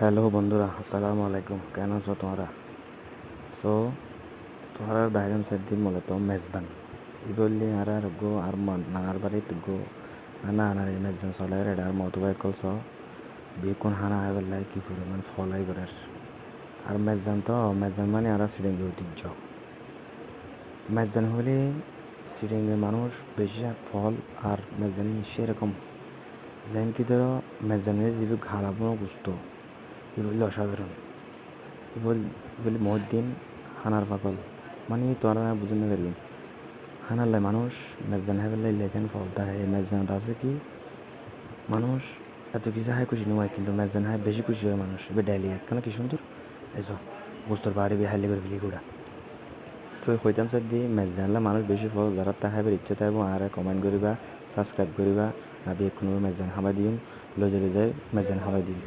Hello বন্ধুরা, আসসালামু আলাইকুম। কেন আছো তোমরা? সো তোমরা দাইলাম সেদিন মূলত মেজবান। ই বললি আর আর গো আর নানার বাড়িতে গো না আনার মেজবান চলে রেড আর মতো বাই কলস বিকুন হানা হয় বেলায় কি পরিমাণ ফলাই করার আর মেজবান তো মেজবান মানে আর সিডিঙ্গি ঐতিহ্য। মেজবান হলে সিডিঙ্গে মানুষ বেশি ফল আর মেজবানি সেরকম যেন কি ধরো মেজবানের যে ঘালাবো গুস্ত এগুলি অসাধারণ এগুলি এগুলি মহদ্দিন হানার পাগল। মানে তোরা বুঝে না পারবেন হানালে মানুষ, মেজান পেলে লেখেন ফলতা হয় মেজানটা আছে কি? মানুষ এত কিছু হাই খুশি নয় কিন্তু মেজান হাই বেশি খুশি হয় মানুষ। এবার ডাইলি কেন কি সুন্দর? এসো বুস্তর বাড়ি বি হাইলে করে ফেলি গুড়া। তো হইতাম স্যার দি মেজানলে মানুষ বেশি ফল, যারা তা হাইবার ইচ্ছে থাকব আর কমেন্ট করিবা সাবস্ক্রাইব করিবা, না বিয়ে কোনো মেজান হাবাই দিম। লজে যাই মেজান হাবাই দিম।